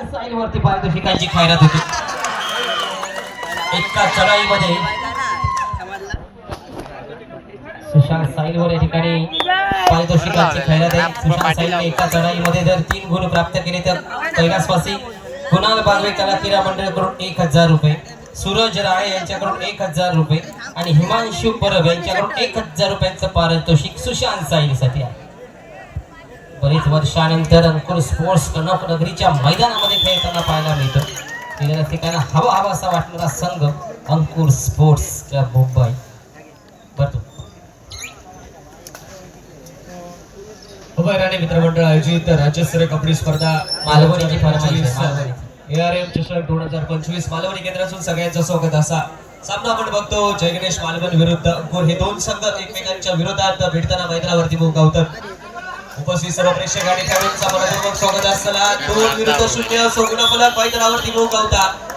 सुशांत साईल वरती पारितोषिकांची खैरात होती. एका चढाईमध्ये सुशांत साईलवर या ठिकाणी पारितोषिकांची खैरात आहे. सुशांत साईलने एका चढाईमध्ये जर तीन गुण प्राप्त केले तर कैलासवासी कुणाल बागवे कला क्रीडा मंडळाकडून एक हजार रुपये सूरज राळे यांच्याकडून एक हजार रुपये आणि हिमांशु परब यांच्याकडून एक हजार रुपयांचं पारितोषिक सुशांत साईलसाठी आहे. बरीच वर्षानंतर अंकुर स्पोर्ट्स कनक नगरीच्या मैदानामध्ये खेळताना पाहायला मिळतो. गेल्या ठिकाणी हवा हवा असा वाटणारा संघ अंकुर स्पोर्ट्स क्लब मुंबई. बरं. उभयराणे मित्रमंडळ आयोजित राज्यस्तरीय कबड्डी स्पर्धा मालवणीची मालवणी. ए आर एम चषक दोन हजार पंचवीस मालवणी केंद्रातून सगळ्यांचं स्वागत असा सामना आपण बघतो. जय गणेश मालवण विरुद्ध अंकुर. हे दोन संघ एकमेकांच्या विरोधात भेटताना मैदानावरती मुंगावतात. उपस्थित सर्व प्रेक्षक आणि खेळाडूंचा मनपूर्वक स्वागत असताना. दोन विरुद्ध शून्य सोगुण फलक मैदानावरती मुंगावतात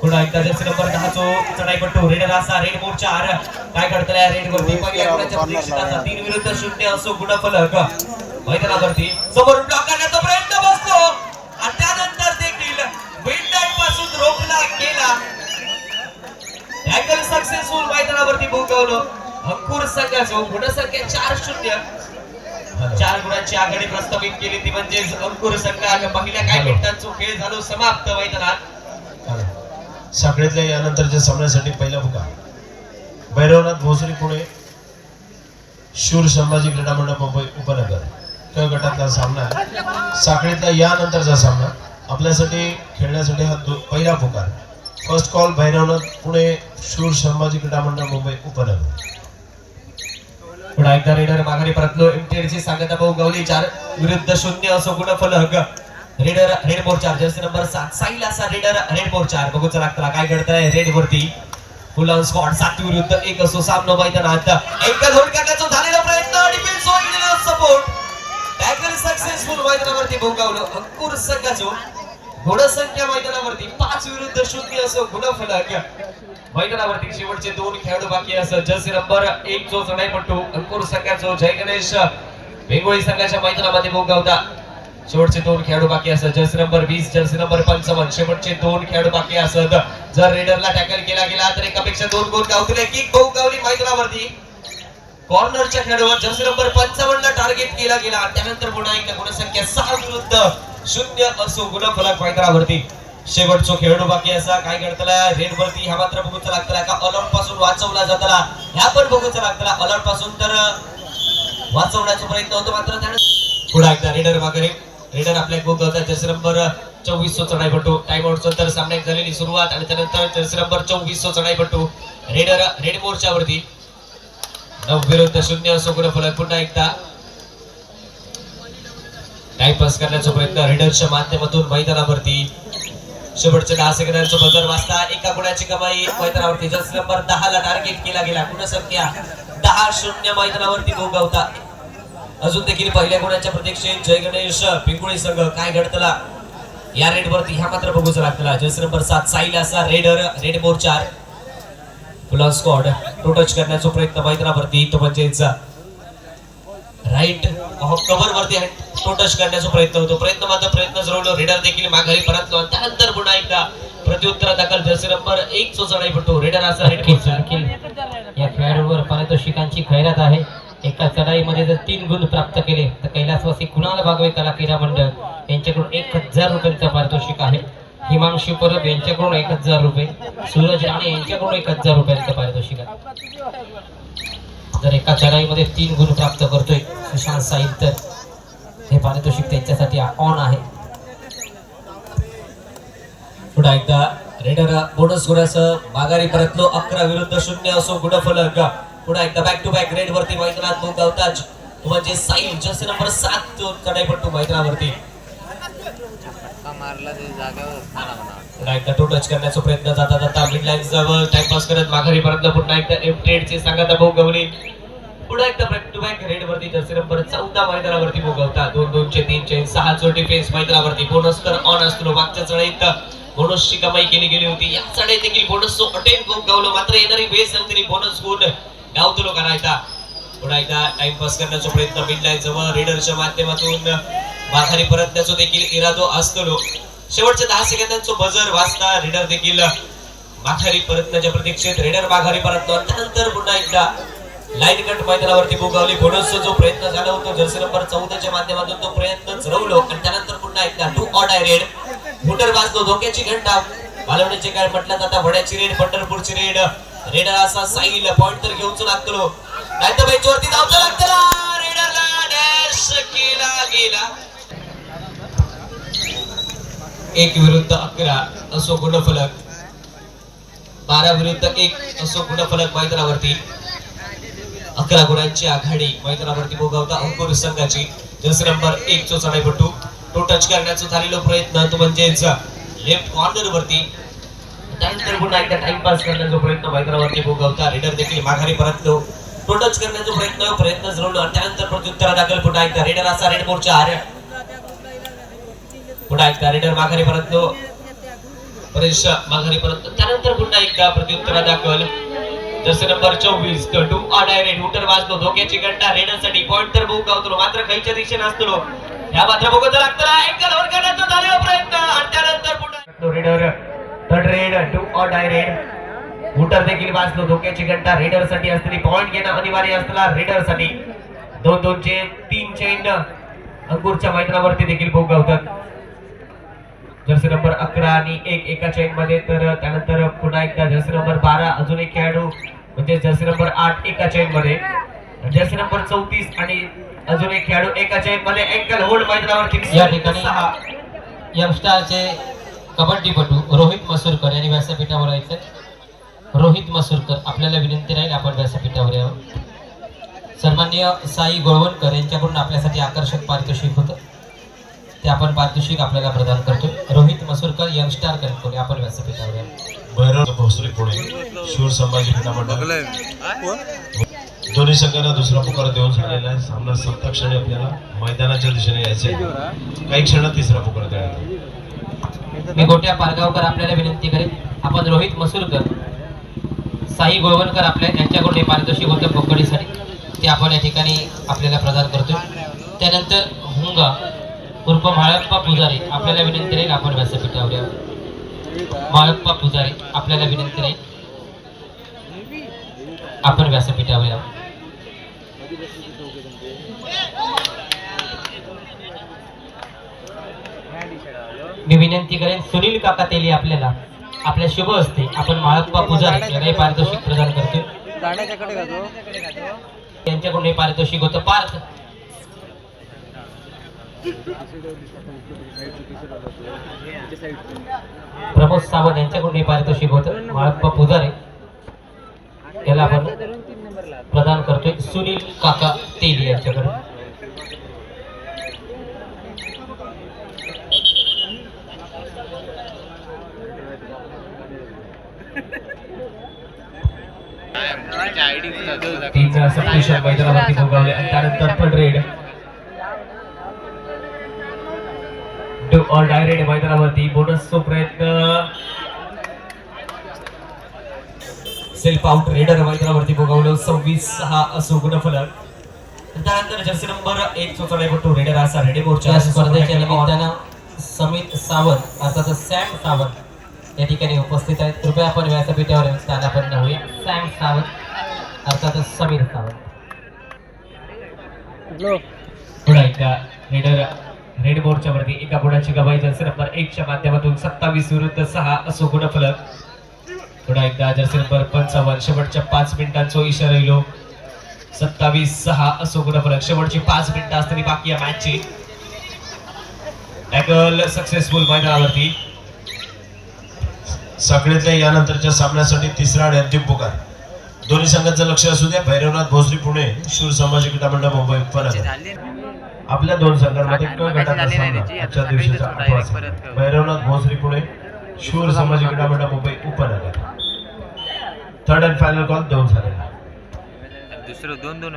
पुन्हा एकदा जर्सी नंबर दहा चो चढाईपट्टू रेड रासा रेड मोर्चा आर. काय रेड वरती तीन विरुद्ध शून्य असो गुणफलक. मैदानावरती समोर ब्लॉक करण्याचा प्रयत्न बसतो. आणि त्यानंतर देखील विंडाईटपासून रोखला गेला. टॅकल सक्सेसफुल मैदानावरती भोगवलं. अंकुर संघाचं गुणसंख्या चार शून्य. चार गुणांची आघाडी प्रस्थापित केली ती म्हणजेच अंकुर संघात पहिल्या काही मिनिटांचा खेळ झालो समाप्त मैदानात. साखळीतल्या यानंतरच्या सामन्यासाठी पहिला बुका भैरवनाथ भोसरी पुणे शूर संभाजी क्रीडा मंडळ मुंबई उपनगर. क गटातला सामना. साखळीतला यानंतरचा सामना. आपल्यासाठी खेळण्यासाठी हा पहिला पुकार. फर्स्ट कॉल भैरवनाथ पुणे शूर संभाजी क्रीडा मंडळ मुंबई उपनगर पुन्हा एकदा रेडर माघारी परतलो एमटीएडची सांगता भाऊ गवली चार विरुद्ध शून्य असो गुणफलक रेडर रेड मोर्चार जर्सी नंबर सात. साईल असा रेडर रेड मोर्चार बघूच लागतला काय घडतंय. रेड वरती. फुल ऑन स्पॉट सात विरुद्ध एक असो सामना मैदानात एकदा धोड करण्याचा झालेला प्रयत्न. डिफेन्स सपोर्ट टॅकल सक्सेसफुल मैदानावरती भोगावलं. अंकुर संघाचं गुणसंख्या मैदानावरती पाच विरुद्ध शून्य असो गुणफलक मैदानावरती शेवटचे दोन खेळाडू बाकी असत जर्सी नंबर एक जो चढाईपट्टू अंकुर संघाचो जय गणेश. वेंगोळी संघाच्या मैदानामध्ये भोगावता. शेवटचे दोन खेळाडू बाकी असत जर्सी नंबर वीस जर्सी नंबर पंचावन्न. शेवटचे दोन खेळाडू बाकी असत जर रेडरला टॅकल केला गेला तर एकापेक्षा दोन गोल गावतले. की किक गावली मैदानावरती. कॉर्नरच्या खेळाडूवर जर्सी नंबर पंचावन्न टार्गेट केला गेला. त्यानंतर पुन्हा एकदा गुणसंख्या सहा विरुद्ध शून्य असो गुणफलक मैदानावरती. शेवटचो खेळाडू बाकी असा काय घडतला रेड वरती ह्या मात्र बघूचा लागतला का अलर्टपासून वाचवला जातला ह्या पण बघूचा लागतला अलर्टपासून तर वाचवण्याचा प्रयत्न होतो मात्र त्यानं. पुन्हा एकदा रेडर वगैरे रेडर आपल्या गोल जर्सी नंबर चोवीस सो चढाईपट्टू टाइम आउट नंतर सामन्यात झालेली सुरुवात आणि त्यानंतर जर्सी नंबर चोवीस सो चढाईपट्टू रेडर रेड मोर्चावरती. नऊ विरुद्ध शून्य असो गुण फलक पुन्हा एकदा. टाइमपास करण्याचा प्रयत्न रिडर्सच्या माध्यमातून मैदानावरती. शेवटच्या दहा सेकंदांचा बजर वाजता एका गुणाची कमाई मैदानावरती. जस नंबर दहा ला टार्गेट केला गेला. गुणसंख्या दहा शून्य मैदानावरती भोगावता. अजून देखील पहिल्या गुणाच्या प्रतीक्षेत जय गणेश पिंगुळी संघ काय घडतला? या रेड वरती ह्या मात्र बघूच लागतला. जस नंबर सात साईल असा रेडर रेड मोर्चार फुला स्कॉड टू टच करण्याचा प्रयत्न मैदानावरती. तो म्हणजेच राईट कव्हर वरती टो टच करण्याचा प्रयत्न होतो. प्रयत्न मात्र प्रयत्न जरवलो रेडर देखील माघारी परतलो. आणि त्यानंतर पुन्हा एकदा प्रत्युत्तर दाखल जर्सी नंबर एक चो चढाईपट्टू रेडर असा आणखी या खेळाडूवर पारितोषिकांची खैरात आहे. एका चढाईमध्ये जर तीन गुण प्राप्त केले तर कैलासवासी कुणाल बागवे कला क्रीडा मंडळ. यांच्याकडून एक हजार रुपयांचं पारितोषिक आहे. हिमांशु परब यांच्याकडून एक हजार रुपये. सूरज राणे यांच्याकडून एक हजार रुपयांचं पारितोषिक आहे. जर एका चढाईमध्ये तीन गुण प्राप्त करतोय सुशांत साहित्य हे पारितोषिक त्यांच्यासाठी ऑन आहे. पुन्हा एकदा रेडर बोनस गुणासह माघारी परतलो अकरा विरुद्ध शून्य असो गुणफलक. पुन्हा एकदा बॅक टू बॅक रेड वरती मैदानात मुंगावताच तो म्हणजे साईल जसे नंबर सात तो मैदानावरती. मारला पुन्हा एकदा टू टच करण्याचा प्रयत्न जाता जाता मिड लाईन जवळ. टाइमपास करत माघारी परतलं. पुन्हा एकदा एम चे सांगा भाऊ गवली पुन्हा एकदा बॅक टू बॅक रेड वरती जर्सी नंबर चौदा मैदानावरती भोगवता. दोन दोनचे तीनचे सहा जो डिफेन्स मैदानावरती. बोनस तर ऑन असतो मागच्या चढाईत. बोनसची कमाई केली गेली होती. या चढाईत देखील बोनस अटेंड गावलो. मात्र येणारी वेळ सांगते बोनस गुण गावतो लोकांना पुन्हा एकदा टाइमपास करण्याचा प्रयत्न. मिडलाईन जवळ रेडरच्या माध्यमातून. माघारी परतण्याचा देखील इरादो असतो. शेवटच्या दहा सेकंदांचा बजर वाचता रेडर देखील माघारी परतण्याच्या प्रतीक्षेत. रेडर माघारी परतलो त्यानंतर पुन्हा एकदा लाईन कट मैदानावरती बोगावली बोनसचा जो प्रयत्न झाला होता जर्सी नंबर चौदाच्या माध्यमातून तो प्रयत्न चढवलो आणि त्यानंतर पुन्हा एकदा टू ऑड रेड फुटर वाजतो धोक्याची घंटा. बालवण्याचे काय म्हटलं जाता वड्याची रेड पंढरपूरची रेड रेडर असा साईल पॉइंट तर घेऊनच लागतो नाही तर बेचवरती धावतो लागतं रेडरला डॅश केला गेला. एक विरुद्ध अकरा असो गुणफलक. बारा विरुद्ध एक असो गुणफलक मैदानावरती. अकरा गुणांची आघाडी मैदानावरती भोगावता अंकुर संघाची. जस नंबर एक चो चढाईपटू. तो टच करण्याचा झालेला प्रयत्न तो म्हणजेच लेफ्ट कॉर्नर वरती. त्यानंतर पुन्हा एकदा टाइमपास करण्याचा प्रयत्न मैदानावरती भोगावता. रेडर देखील माघारी परतलो. तो टच करण्याचा प्रयत्न प्रयत्न जरवलो त्यानंतर प्रत्युत्तरा दाखल पुन्हा एकदा रेडर असा रेड मोर्चा आर्य. पुन्हा एकदा रेडर माघारी परतलो. परेश माघारी परतलो. त्यानंतर पुन्हा एकदा प्रत्युत्तरा दाखल. जसं नंबर चोवीस टू डायरेक्ट उटर वाजलो धोक्याची घंटा रेडरसाठी पॉइंट तर बुक गावतो मात्र खायच्या दिशेने असतो ह्या मात्र बघत लागतं अँगल वर करण्याचा झालेला प्रयत्न. आणि त्यानंतर पुन्हा raider third raid to or direct उटर देखील वाजलो धोक्याची घंटा रेडरसाठी असलेली पॉइंट घेणं अनिवार्य असलेला रेडरसाठी दोन दोनचे तीन चेंड अंकुरच्या मैदानावरती देखील भोग गावतात. जर्सी नंबर अकरा आणि एक एका चेन मध्ये. तर त्यानंतर पुन्हा एकदा जर्सी नंबर बारा अजून एक खेळाडू म्हणजे जर्सी नंबर आठ एका चेन मध्ये. जर्सी नंबर चौतीस आणि अजून एक खेळाडू एका चेन मध्ये. अँकल होल्ड मैदानावरती. या ठिकाणी. यंगस्टारचे कबड्डीपटू रोहित मसूरकर यांनी व्यासपीठावर यायचं. रोहित मसूरकर आपल्याला विनंती राहील आपण व्यासपीठावर यावं. सन्माननीय साई गोळवणकर यांच्याकडून आपल्यासाठी आकर्षक पारितोषिक होतं. ते आपण पारितोषिक आपल्याला प्रदान करतो. रोहित मसूरकर यंगस्टार कणकोले आपण व्यासपीठावर भैरव भोसरी पुणे शूर संभाजी क्रीडा मंडळ. दोन्ही संघांना दुसरा पुकार देऊन झालेला आहे. सामना सप्त क्षणी आपल्याला मैदानाच्या दिशेने यायचे काही क्षणात तिसरा पुकार द्यायचा मी गोट्या पारगावकर आपल्याला विनंती करेन आपण रोहित मसूरकर साई गोळवणकर आपल्या यांच्याकडून हे पारितोषिक होतं पोकडीसाठी ते आपण या ठिकाणी आपल्याला प्रदान करतो त्यानंतर हुंगा उर्फ माळप्पा पुजारी आपल्याला विनंती राहील आपण व्यासपीठावर यावं माळप्पा पुजारी आपल्याला विनंती राहील. आपण व्यासपीठावर यावं मी विनंती करेन सुनील काका तेली आपल्याला आपल्या शुभ असते आपण माळप्पा पुजारी यांनाही पारितोषिक प्रदान करतो दाण्याच्याकडे का तो यांच्याकडून हे पारितोषिक होतं. पार्थ प्रमोद सावंत यांच्याकडून हे पारितोषिक होतं. माळप्पा पुजारे याला आपण प्रदान करतोय. सुनील काका तेली यांच्याकडे तीन सबस्टिशन मैदानावरती भोगावले आणि त्यानंतर पण रेड. टू ऑल डायरेक्ट मैदानावरती. बोनसचा प्रयत्न. सेल्फ आउट रेडर मैदानावरती भोगावलं. सव्वीस सहा असो गुणफलक. त्यानंतर जर्सी नंबर एक चो चढाईपट्टू रेडर असा रेडी मोर्चा या स्पर्धेच्या निमित्तानं समित सावंत अर्थात सॅम सावंत या ठिकाणी उपस्थित आहेत. कृपया आपण व्यासपीठावर येऊन स्थानापन्न होऊया सॅम सावंत अर्थात समीर सावंत. पुन्हा एकदा रेडर रेड बोर्डच्या वरती एका गुणाची गवाई जर्सी नंबर एकच्या माध्यमातून सत्तावीस विरुद्ध सहा असो गुणफलक. पुन्हा एकदा जर्सी नंबर पंचावन्न शेवटच्या पाच मिनिटांचा इशारा येलो सत्तावीस सहा असो गुणफलक शेवटची पाच मिनिटं असताना बाकी या मॅचची टॅकल सक्सेसफुल मैदानावरती. साखळीतल्या यानंतरच्या सामन्यासाठी तिसरा आणि अंतिम पुकार. दोन्ही संघाचं लक्ष असू द्या. भैरवनाथ भोसरी पुणे शूर संभाजी क्रीडा मंडळ मुंबई परत. आपल्या दोन संघांमध्ये क नाही सामना. आजच्या दिवशीचा आठवा. भैरवनाथ भोसरी पुणे शूर संभाजी क्रीडा मुंबई उपनगर थर्ड अँड फायनल कॉल देऊन झालेला दुसरं दोन दोन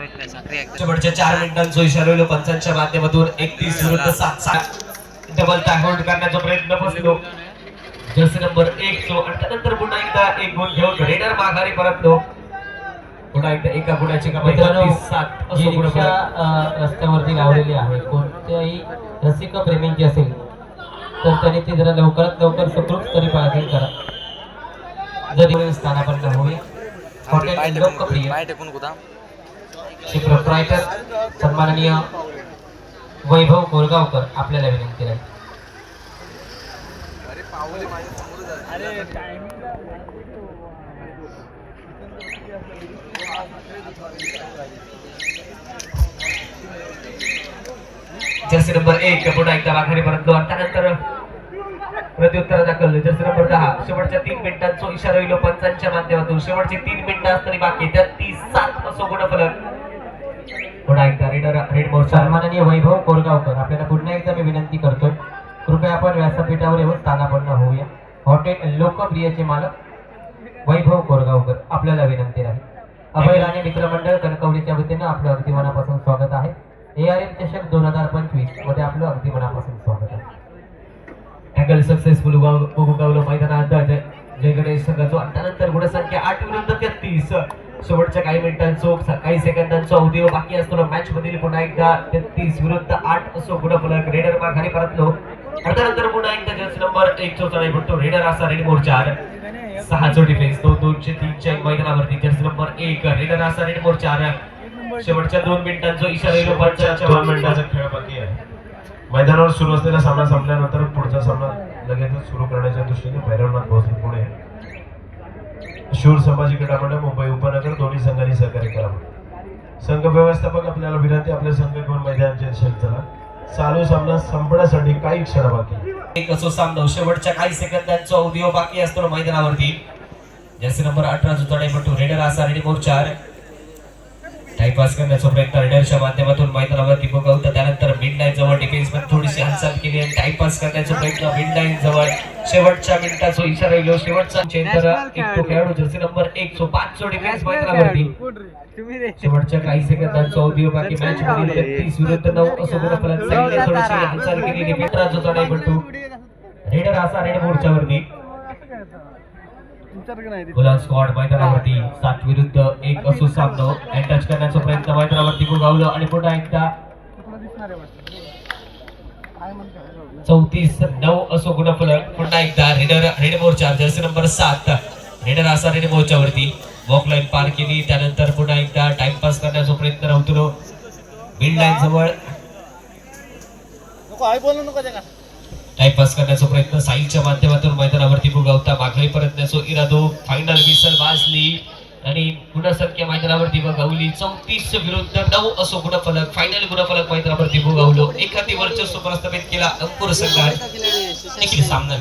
शेवटच्या चार मिनिटांचो इशारा येलो पंचांच्या माध्यमातून एकतीस विरुद्ध सात सात. डबल टायहोल्ड करण्याचा प्रयत्न बसलो. जर्सी नंबर एक सो पुन्हा एकदा एक गुण घेऊन रेडर माघारी परतलो. पुन्हा एकदा एका बत्तीस सात जी रिक्षा रस्त्यावरती लावलेली आहे. कोणत्याही रसिक प्रेमींची असेल तर त्यांनी ती जरा लवकरात लवकर सुखरूप तरी पार्किंग करा. जरी स्थानापन्न होईल हॉटेल लोकप्रिय चे प्रोप्रायटर सन्माननीय वैभव कोरगावकर आपल्याला विनंती आहे. जर्सी नंबर एक पुन्हा एकदा माघारी परतलो त्यानंतर प्रत्युत्तर दाखल जर्सी नंबर दहा शेवटच्या तीन मिनिटांचा इशारा येईल पंचांच्या माध्यमातून. शेवटचे तीन मिनिटं असताना बाकी त्यात ती सात असो गुणफलक पुन्हा एकदा रेडर रेड मोर्चा सन्माननीय वैभव कोरगावकर. आपल्याला पुन्हा एकदा मी विनंती करतोय कृपया आपण व्यासपीठावर येऊन स्थानापन्न होऊया. हॉटेल लोकप्रियचे मालक वैभव कोरगावकर. आपल्याला विनंती राहील. अभय राणे मित्रमंडळ कणकवलीच्या वतीनं आपलं अगदी मनापासून स्वागत आहे. ए आर एम चषक दोन हजार पंचवीसमध्ये आपलं अगदी मनापासून स्वागत आहे. टॅकल सक्सेसफुल गावलं मैदानात जय गणेश संघाचो. आणि त्यानंतर गुणसंख्या आठ विरुद्ध तेहतीस शेवटच्या काही मिनिटांचो काही सेकंदांचो अवधी बाकी असतो मॅच मधील पुन्हा एकदा तेहतीस विरुद्ध आठ असो गुणफलक रेडर माघारी परतलो. आणि त्यानंतर पुन्हा एकदा जर्सी नंबर एक चौथा भेटतो रेडर असा रेड मोर्चार सहाचो डिफेन्स दोन दोनशे तीनच्या मैदानावरती जर्सी नंबर एक रेडर असा रेड मोर्चार शेवटच्या दोन मिनिटांचो इशारा दोन मिनिटाचा खेळ बाकी आहे. मैदानावर सुरू असलेला सामना संपल्यानंतर पुढचा सामना लगेचच सुरू करण्याच्या दृष्टीने भैरवनाथ भोसले पुणे शूर संभाजी क्रीडा मंडळ मुंबई उपनगर दोन्ही संघांनी सहकार्य करावं संघ व्यवस्थापक आपल्याला विनंती आपले संघ घेऊन मैदानाचे शेत चला. चालू सामना संपण्यासाठी काही क्षण बाकी. एक असो सामना शेवटच्या काही सेकंदांचा अवधी बाकी असतो मैदानावरती. जर्सी नंबर अठरा जो चढाईपटू रेडर असा रेडी मोर्चार टाइमपास करण्याचा प्रयत्न रेडरच्या माध्यमातून मैदानावरती बघवतं त्यानंतर मिड लाईन जवळ डिफेन्समध्ये थोडीशी हालचाल केली आणि टाइमपास करण्याचा प्रयत्न मिड लाईन जवळ. शेवटच्या मिनिटाचा इशारा येलो शेवटचा एक तो खेळाडू जर्सी नंबर एक सो पाच सो डिफेन्स मैदानावरती. शेवटच्या काही सेकंदांचा अवधी बाकी. मॅच मधील तेहतीस विरुद्ध नऊ असो गुणफलक थोडीशी हालचाल केली. मित्रा जो चढाईपटू रेडर असा रेड मोर्चावरती गुलाब स्कॉट मैदानावरती. सात विरुद्ध एक असो सामनो. आणि टच करण्याचा प्रयत्न मैदानावरती गुगावलं. आणि पुन्हा एकदा चौतीस नऊ असो गुणफलक पुन्हा एकदा रेडर रेड मोर्चा जर्सी नंबर सात. रेडर असा रेड मोर्चावरती वॉक लाईन पार केली. त्यानंतर पुन्हा एकदा टाइमपास करण्याचा प्रयत्न राहतो. बिल्ड लाईन जवळ. टाइमपास करण्याचा प्रयत्न. साईलच्या माध्यमातून मैदानावरती बुगावता माघारी परतण्याचा इरादो. फायनल विसल वाजली. आणि गुणसंख्या मैदानावरती बघावली चौतीस विरुद्ध नऊ असो गुणफलक फायनल गुणफलक मैदानावरती बुगावलो. एखादी वर्चस्व प्रस्थापित केला अंकुर संघात देखील सामना